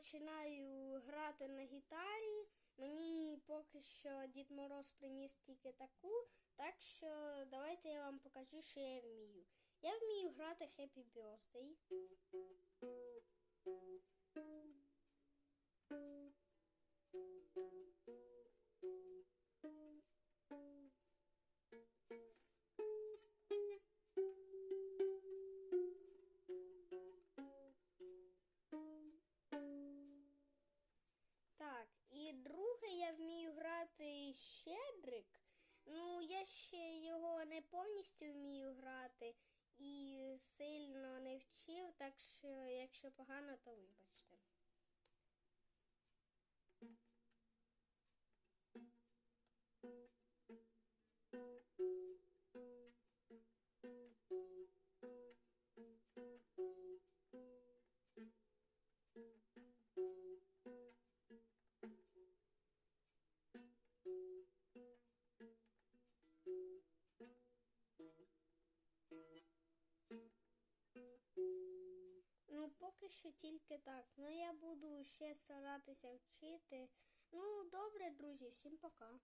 починаю грати на гітарі. Мені поки що Дід Мороз приніс тільки таку, так що давайте я вам покажу, що я вмію. Я вмію грати Happy Birthday. Так, і друге я вмію грати щедрик. Ну, я ще його не повністю вмію грати і сильно не вчив, так що якщо погано, то вибачте. Поки що тільки так. Ну, я буду ще старатися вчити. Ну, добре, друзі, всім пока.